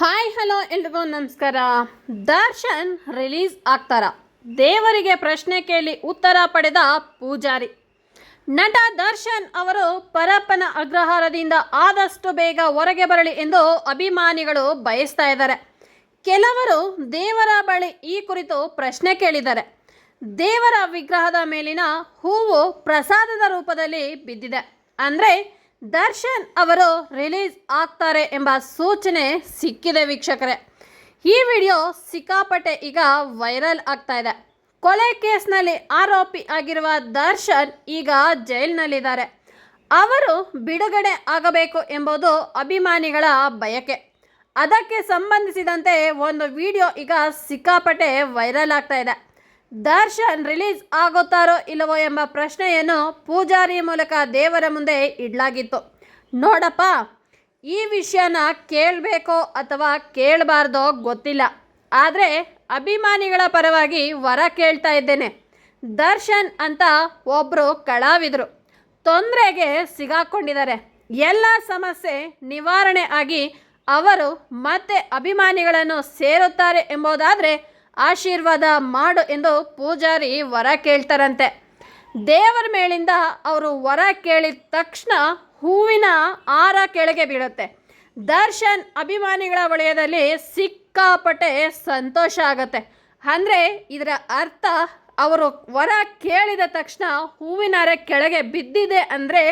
Hi, hello ಎಲ್ರಿಗೂ ನಮಸ್ಕಾರ. Darshan release ಆಗ್ತಾರ? ದೇವರಿಗೆ ಪ್ರಶ್ನೆ ಕೇಳಿ ಉತ್ತರ ಪಡೆದ ಪೂಜಾರಿ. ನಟ ದರ್ಶನ್ ಅವರು ಪರಪ್ಪನ ಅಗ್ರಹಾರದಿಂದ ಆದಷ್ಟು ಬೇಗ ಹೊರಗೆ ಬರಲಿ ಎಂದು ಅಭಿಮಾನಿಗಳು ಬಯಸ್ತಾ ಇದ್ದಾರೆ. ಕೆಲವರು ದೇವರ ಬಳಿ ಈ ಕುರಿತು ಪ್ರಶ್ನೆ ಕೇಳಿದ್ದಾರೆ. ದೇವರ ವಿಗ್ರಹದ ಮೇಲಿನ ಹೂವು ಪ್ರಸಾದದ ರೂಪದಲ್ಲಿ ಬಿದ್ದಿದೆ. ಅಂದರೆ ದರ್ಶನ್ ಅವರು ರಿಲೀಸ್ ಆಗ್ತಾರೆ ಎಂಬ ಸೂಚನೆ ಸಿಕ್ಕಿದೆ ವೀಕ್ಷಕರೇ. ಈ ವಿಡಿಯೋ ಸಿಕ್ಕಾಪಟ್ಟೆ ಈಗ ವೈರಲ್ ಆಗ್ತಾ ಇದೆ. ಕೊಲೆ ಕೇಸ್ನಲ್ಲಿ ಆರೋಪಿ ಆಗಿರುವ ದರ್ಶನ್ ಈಗ ಜೈಲಿನಲ್ಲಿದ್ದಾರೆ. ಅವರು ಬಿಡುಗಡೆ ಆಗಬೇಕು ಎಂಬುದು ಅಭಿಮಾನಿಗಳ ಬಯಕೆ. ಅದಕ್ಕೆ ಸಂಬಂಧಿಸಿದಂತೆ ಒಂದು ವಿಡಿಯೋ ಈಗ ಸಿಕ್ಕಾಪಟ್ಟೆ ವೈರಲ್ ಆಗ್ತಾ ಇದೆ. ದರ್ಶನ್ ರಿಲೀಸ್ ಆಗುತ್ತಾರೋ ಇಲ್ಲವೋ ಎಂಬ ಪ್ರಶ್ನೆಯನ್ನು ಪೂಜಾರಿ ಮೂಲಕ ದೇವರ ಮುಂದೆ ಇಡಲಾಗಿತ್ತು. ನೋಡಪ್ಪ, ಈ ವಿಷಯನ ಕೇಳಬೇಕೋ ಅಥವಾ ಕೇಳಬಾರ್ದೋ ಗೊತ್ತಿಲ್ಲ. ಆದರೆ ಅಭಿಮಾನಿಗಳ ಪರವಾಗಿ ವರ ಕೇಳ್ತಾ ಇದ್ದೇನೆ. ದರ್ಶನ್ ಅಂತ ಒಬ್ಬರು ಕಳಾವಿದರು. ತೊಂದರೆಗೆ ಸಿಗಾಕೊಂಡಿದ್ದಾರೆ. ಎಲ್ಲ ಸಮಸ್ಯೆ ನಿವಾರಣೆ ಆಗಿ ಅವರು ಮತ್ತೆ ಅಭಿಮಾನಿಗಳನ್ನು ಸೇರುತ್ತಾರೆ ಎಂಬುದಾದರೆ ಆಶೀರ್ವಾದ ಮಾಡು ಎಂದು ಪೂಜಾರಿ ವರ ಕೇಳ್ತಾರಂತೆ. ದೇವರ ಮೇಲಿಂದ ಅವರು ವರ ಕೇಳಿದ ತಕ್ಷಣ ಹೂವಿನ ಹಾರ ಕೆಳಗೆ ಬೀಳುತ್ತೆ. ದರ್ಶನ್ ಅಭಿಮಾನಿಗಳ ವಲಯದಲ್ಲಿ ಸಿಕ್ಕಾಪಟ್ಟೆ ಸಂತೋಷ ಆಗುತ್ತೆ. ಅಂದರೆ ಇದರ ಅರ್ಥ ಅವರು ವರ ಕೇಳಿದ ತಕ್ಷಣ ಹೂವಿನ ಹಾರ ಕೆಳಗೆ ಬಿದ್ದಿದೆ ಅಂದರೆ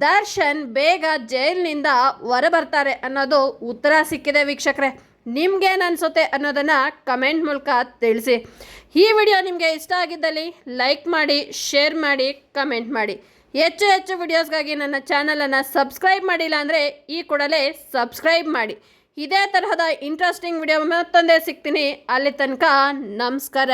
ದರ್ಶನ್ ಬೇಗ ಜೈಲಿನಿಂದ ಹೊರಬರ್ತಾರೆ ಅನ್ನೋದು ಉತ್ತರ ಸಿಕ್ಕಿದೆ ವೀಕ್ಷಕರೇ. ನಿಮ್ಗೇನು ಅನಿಸುತ್ತೆ ಅನ್ನೋದನ್ನು ಕಮೆಂಟ್ ಮೂಲಕ ತಿಳಿಸಿ. ಈ ವಿಡಿಯೋ ನಿಮಗೆ ಇಷ್ಟ ಆಗಿದ್ದಲ್ಲಿ ಲೈಕ್ ಮಾಡಿ, ಶೇರ್ ಮಾಡಿ, ಕಮೆಂಟ್ ಮಾಡಿ. ಹೆಚ್ಚು ಹೆಚ್ಚು ವಿಡಿಯೋಸ್ಗಾಗಿ ನನ್ನ ಚಾನಲನ್ನು ಸಬ್ಸ್ಕ್ರೈಬ್ ಮಾಡಿಲ್ಲ ಅಂದರೆ ಈ ಕೂಡಲೇ ಸಬ್ಸ್ಕ್ರೈಬ್ ಮಾಡಿ. ಇದೇ ತರಹದ ಇಂಟ್ರೆಸ್ಟಿಂಗ್ ವಿಡಿಯೋ ಮತ್ತೊಂದೇ ಸಿಗ್ತೀನಿ. ಅಲ್ಲಿ ತನಕ ನಮಸ್ಕಾರ.